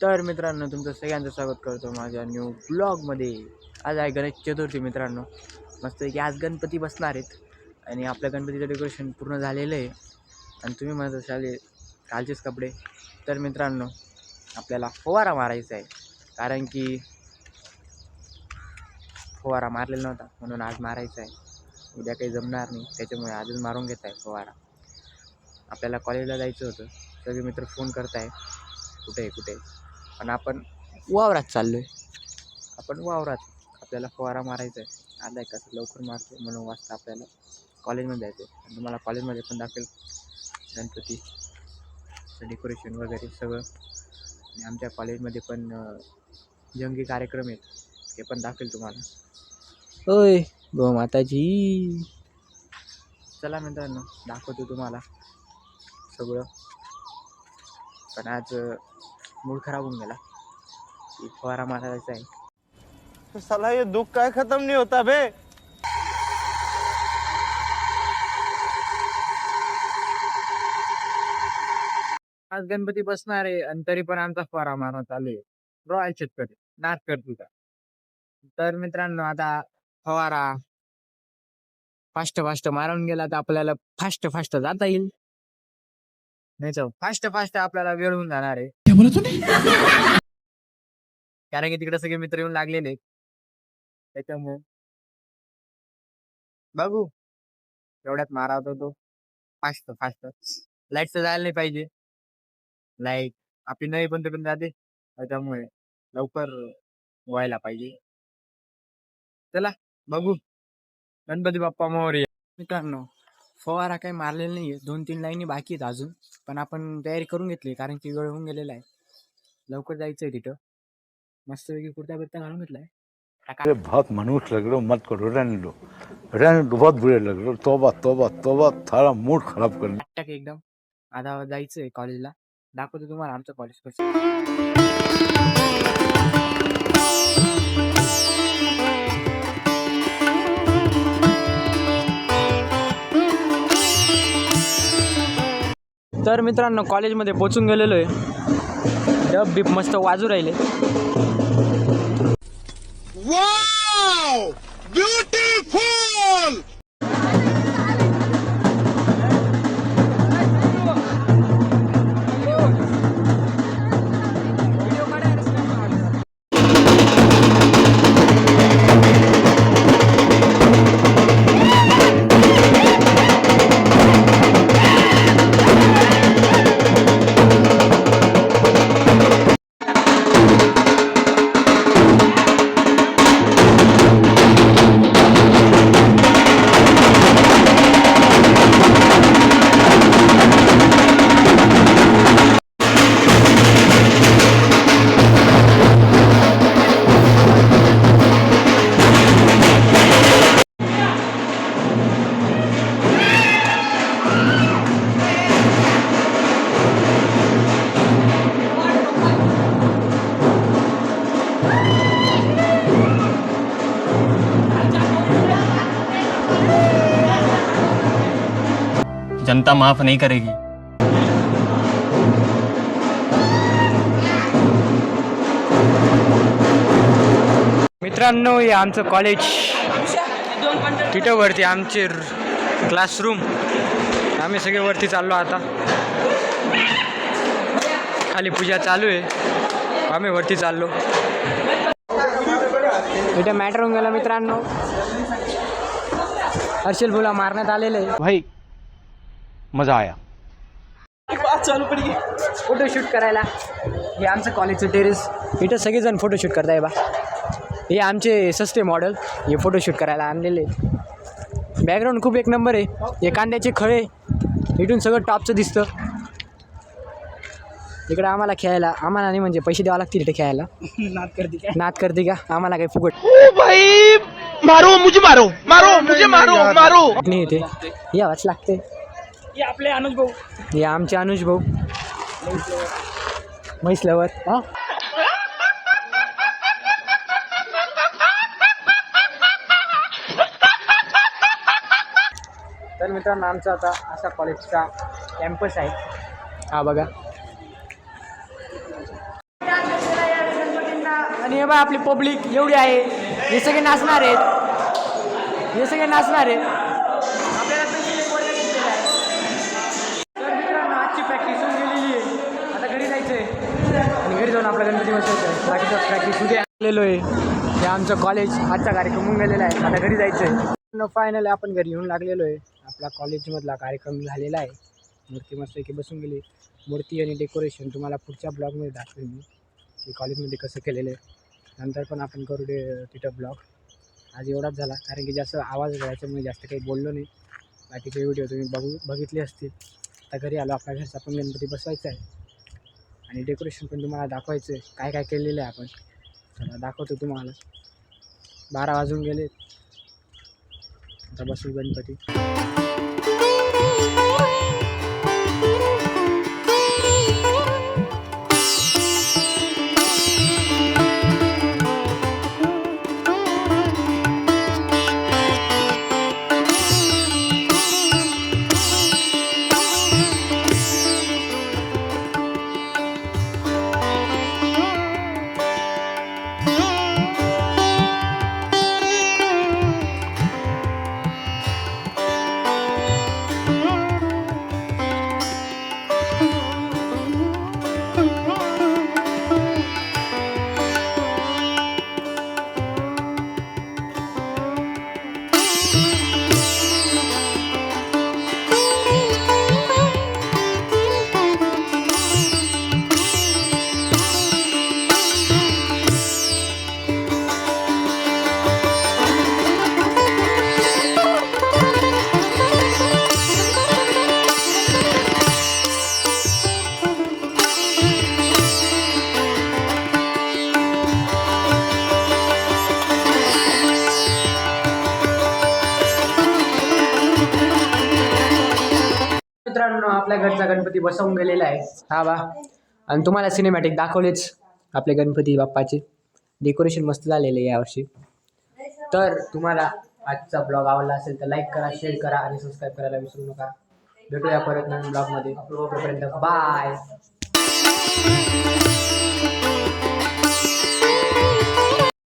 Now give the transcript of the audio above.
तर मित्रांनो तुमचं सगळ्यांचं स्वागत करतो माझ्या न्यू ब्लॉगमध्ये आज आहे गणेश चतुर्थी मित्रांनो. मस्त की आज गणपती बसणार आहेत. आणि आपल्या गणपतीचं डेकोरेशन पूर्ण झालेलं आहे. आणि तुम्ही म्हणत असाल कालचेच कपडे? तर मित्रांनो आपल्याला फवारा मारायचा आहे. कारण की फवारा मारलेला नव्हता म्हणून आज मारायचा आहे. उद्या काही जमणार नाही. त्याच्यामुळे आजच मारून घेत आहे फवारा. आपल्याला कॉलेजला जायचं होतं. सगळे मित्र फोन करत आहे कुठे आहे? कुठे आणि पण आपण वावरात चाललो आहे आपण वावरात आपल्याला फवारा मारायचा आहे. आला एक कसं लवकर मारतो म्हणून वाजता आपल्याला कॉलेजमध्ये जायचं आहे आणि तुम्हाला कॉलेजमध्ये पण दाखवेल. गणपतीचं डेकोरेशन वगैरे सगळं. आणि आमच्या कॉलेजमध्ये पण जंगी कार्यक्रम आहेत. ते पण दाखवेल तुम्हाला. होय. गो माताजी. चला मित्रांनो दाखवतो तुम्हाला सगळं. पण आज मूड खराब होऊन गेला. फवारा मारायचा आहे. साला ये दुख का खत्म नहीं होता बे आज गणपती बसणार आहे आणि तरी पण आमचा फवारा मारणं चालू आहे. रॉयल शेतकरी नाच कर तुझा. तर मित्रांनो आता फवारा फास्ट फास्ट मारून गेला तर आपल्याला फास्ट फास्ट जाता येईल. नाही तर फास्ट फास्ट आपल्याला वेळ होऊन जाणार आहे. कारण की तिकडे सगळे मित्र येऊन लागलेले आहेत. त्याच्यामुळे. बघू. एवढ्यात मारा होता तो. Fast fast. लाइट तर जायला नाही पाहिजे. लाइट आपली नवी पण पण जाते. त्याच्यामुळे लवकर व्हायला पाहिजे. चला बघू. गणपती बाप्पा मोरया. मित्रांनो फवारा काही मारलेला नाहीये. दोन तीन लाईनी बाकी आहेत अजून. पण आपण तयारी करून घेतली कारण की वेळ होऊन गेलेला आहे. लवकर जायचंय तिथं. मस्तपैकी कुर्ता बिर्ता घालून घेतलाय. अरे बहुत मनुष्य लग रहे हो मत करो रहने दो रहने दो बहुत बुरे लग रहे हो तोबा तोबा तोबा थारा मूड खराब कर. टाक एकदम. आता जायचंय कॉलेजला दाखवतो तुम्हाला आमचं कॉलेज कसं तर मित्रांनो कॉलेजमध्ये पोचून गेलेलो आहे. डब बीप मस्त वाजू राहिले. जनता माफ नहीं करेगी। मित्रांनो हे आमचं कॉलेज तिथं वरती आमचे क्लासरूम आम्ही सगळे वरती चाललो आता. खाली पूजा चालू आहे. आम्ही वरती चाललो. इथं मॅटर होऊन गेला मित्रांनो. हर्षल बुला मारण्यात आलेलं आहे. भाई मजा आया. फोटोशूट करायला. हे आमचं कॉलेजचं टेरेस इथं सगळेजण फोटोशूट करताय बा. हे आमचे सस्ते मॉडेल हे फोटोशूट करायला आणलेले बॅकग्राऊंड खूप एक नंबर आहे. हे कांद्याचे खळे. इथून सगळं टॉपचं दिसतं. इकडे आम्हाला खेळायला आम्हाला नाही म्हणजे पैसे द्यावे लागतील इथे खेळायला. नात करते का? नात करते का? आम्हाला काही फुकट. मारो मुझे मारो मारो मुझे मारो मारो. नाही येते यावंच लागते. हे आपले अनुज भाऊ. हे आमचे अनुज भाऊ. म्हैसल्यावर हा? तर मित्रांनो आमचा आता असा कॉलेजचा कॅम्पस आहे. हा बघा. आणि हे बघा आपली पब्लिक एवढी आहे. हे सगळे नाचणार आहेत. हे सगळे नाचणार आहेत आपल्याला पेन्सिल एक वर्ग घेतलेला आहे तर मित्रांनो आजची प्रॅक्टिस होऊन गेलेली आहे आता घरी जायचं आहे आणि घरी जाऊन आपला गणपती बसवायचा आहे बाकीचा प्रॅक्टिस उद्या आलेलो आहे. हे आमचं कॉलेज आजचा कार्यक्रम होऊन गेलेला आहे. आता घरी जायचं आहे फायनल आपण घरी येऊन लागलेलो आहे. आपला कॉलेजमधला कार्यक्रम झालेला आहे. मूर्ती मस्तपैकी बसून गेली. मूर्ती आणि डेकोरेशन तुम्हाला पुढच्या ब्लॉगमध्ये दाखवेल मी की कॉलेजमध्ये कसं केलेलं आहे. नंतर पण आपण करू डे तिथं ब्लॉग आज एवढाच झाला कारण की जास्त आवाज याच्यामुळे जास्त काही बोललो नाही. बाकीचे व्हिडिओ तुम्ही बघू बघितले असतील. आता घरी आलो आपल्या घरचा पण गणपती बसवायचा आहे. आणि डेकोरेशन पण तुम्हाला दाखवायचं आहे. काय काय केलेलं आहे आपण. चला दाखवतो तुम्हाला. बारा वाजून गेले. आता बसू गणपती. मित्रांनो आपल्या घरचा गणपती बसवून गेलेला आहे. हा बा. आणि तुम्हाला सिनेमॅटिक दाखवलेच आपले गणपती बाप्पाचे. डेकोरेशन मस्त झालेले यावर्षी. तर तुम्हाला आजचा ब्लॉग आवडला असेल तर लाईक करा शेअर करा आणि सबस्क्राईब करायला विसरू नका. भेटूया परत नवीन ब्लॉगमध्ये तोपर्यंत बाय